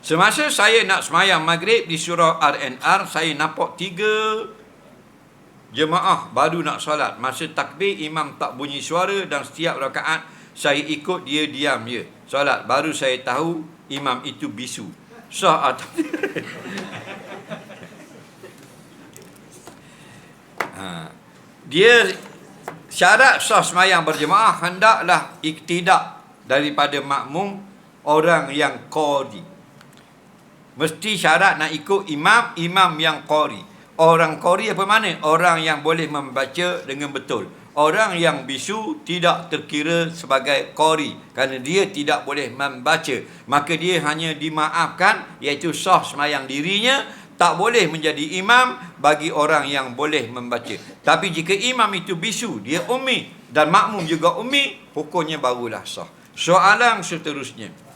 Semasa saya nak semayang maghrib di surau RNR, saya nampak tiga jemaah baru nak solat. Masa takbir, imam tak bunyi suara dan setiap rakaat saya ikut dia diam je. Solat. Baru saya tahu imam itu bisu. Sah atau ha. Dia syarat sah semayang berjemaah hendaklah iktidak daripada makmum orang yang qadi. Mesti syarat nak ikut imam, imam yang qari. Orang qari apa mana? Orang yang boleh membaca dengan betul. Orang yang bisu tidak terkira sebagai qari kerana dia tidak boleh membaca. Maka dia hanya dimaafkan iaitu sah semayang dirinya tak boleh menjadi imam bagi orang yang boleh membaca. Tapi jika imam itu bisu, dia ummi dan makmum juga ummi, hukumnya barulah sah. Soalan seterusnya.